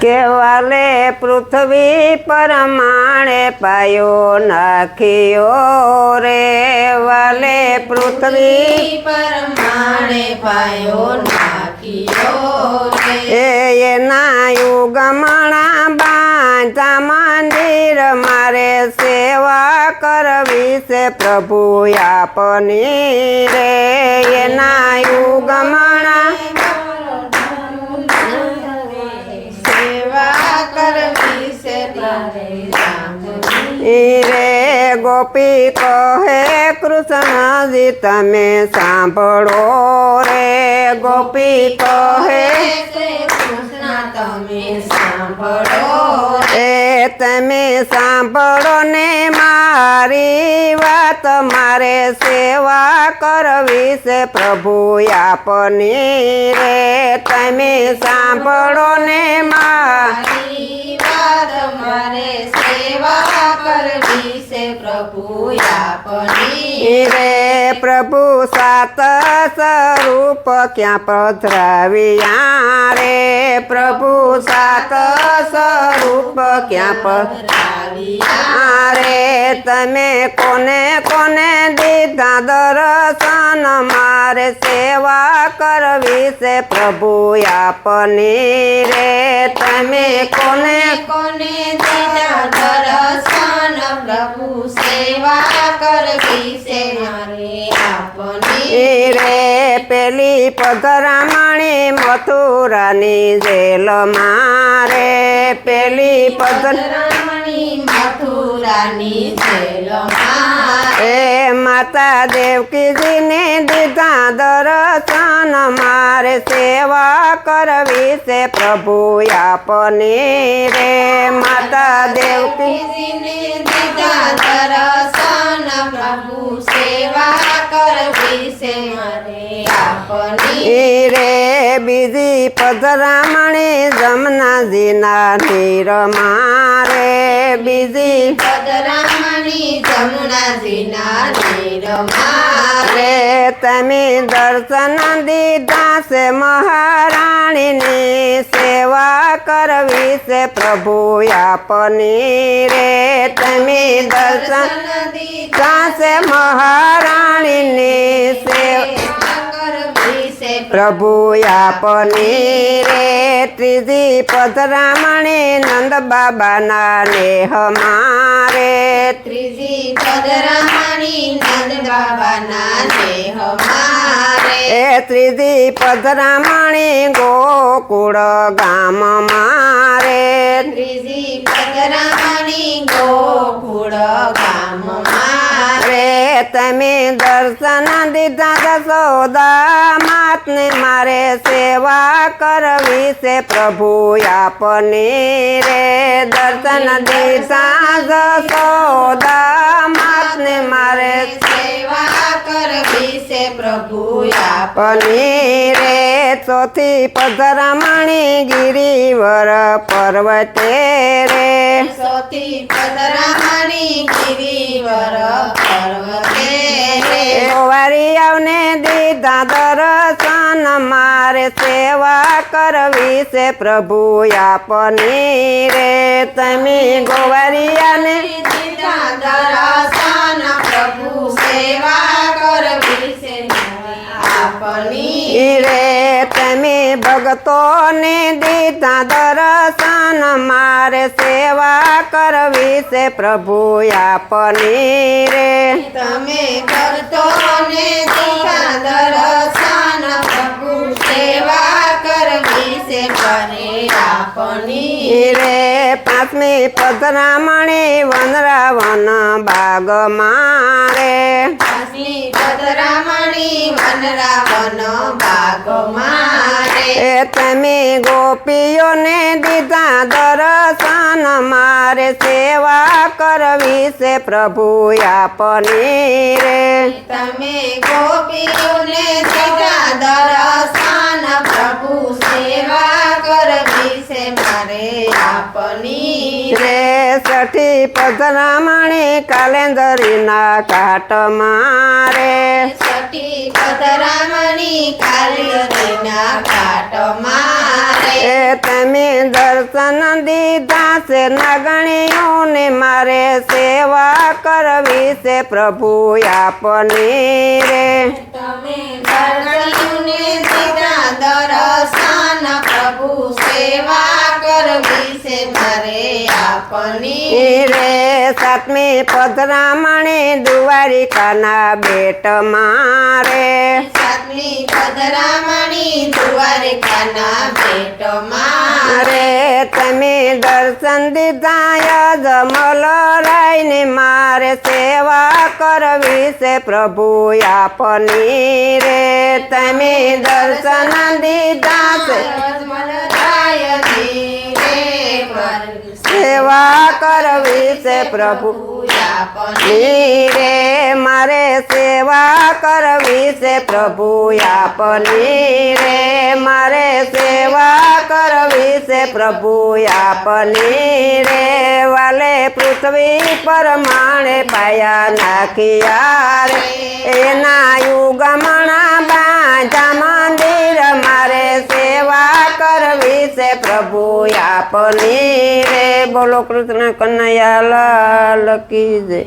કે પૃથ્વી પરમાણે પાયો નાખ્યો રે વાલે પૃથ્વી પરમાણે પાયો નાખ્યો એ એના યુગમણા બાંધા મંદિર મારે સેવા કરવી છે પ્રભુ આપની રે એના યુગમણા रे गोपी कहे कृष्ण जी तमे सांभड़ो रे गोपी कहे ए तमे सांभड़ो ने मारी वात मारे सेवा करवी से प्रभु आपने रे तमे सांभड़ो ने मारी ज्ञात स्वरूप क्या पधरविया रे प्रभु सात स्वरूप क्या पधरविया रे तमे कोने कोने दीदा दर्शन मारे सेवा करवी से प्रभु यापनी रे तमे कोने कोने दीदा दर्शन प्रभु सेवा करवी से श्रीपद मथुरा नी जेल मारे पेली पद रामणी मथुरानी जेल मारे माता देव की ने दीदा दर्शन मारे सेवा करवी से प्रभु अपने रे माता देव की ने दीदा दर्शन प्रभु सेवा करवी से मारे બીજી પધરામણી જમનાજીના નીર મારે બીજી પધરામણી જમનાજીના નીર મારે તમે દર્શન દીધા છે મહારાણીની સેવા કરવી છે પ્રભુ આપની રે તમે દર્શન દીધા છે મહારાણી પ્રભુ આપને રે ત્રીજી પધરામણે નંદ બાબાના ને હમારે ત્રીજી પધરામણી નંદ બાબાના ને હમારે એ ત્રીજી પધરામણી ગોકુળ ગામ મારે ત્રીજી પધરામણી ગોકુળ ગામ મારે તમે દર્શન દીધા સોદા આપને મારે સેવા કરવી છે પ્રભુ આપને રે દર્શન દિશા સોદા માતને મારે સેવા કરવી છે પ્રભુ આપને રે ચોથી પધરામણી ગિરિવર પર્વતે રે ચોથી પધરામણી ગિરિવર પર્વતે રે વારી આવને દીધા દર્શન मन मार सेवा करवी से प्रभु या पनी रे तमी गोवरिया ने प्रभु सेवा करवी से रे तमी भगतो ने दीता दर्शन मार सेवा करवी से प्रभु या पनी रे तमी भगतो ने दीदा दर्शन તમે ઘણી આપની રે પાખની પતરામણી વનરાવન બાગ મારે થી પતરામણી મનરાવન બાગ મારે એ તમે ગોપીઓને દીધા દર્શન મારે સેવા કરવી છે પ્રભુ આપની રે તમે ગોપીઓ છઠ્ઠી પધરામણે કાલેન્દરીના કાટ મારે કાટ મારે એ તમે દર્શન દીધા છે નગણીઓને મારે સેવા કરવી છે પ્રભુ આપની રે દર્શન પ્રભુ સેવા કરવી છે રે સાતમી પધરામણે દુવારિકાના બેટ મારે સાતમી પધરામણી દુવારિકાના બેટ મારે તમે દર્શન દીધા જમલ રાયને મારે સેવા કરવી છે પ્રભુ આપની રે તમે દર્શન દીધા सेवा करवी से प्रभु मारे सेवा करवी से प्रभु या पनी रे मारे सेवा करवी से प्रभु या पनी रे वाले पृथ्वी परमाणे पाया नाखिया रे ना युग मना આપની રે બોલો કૃષ્ણ કનૈયા લાલ કી જય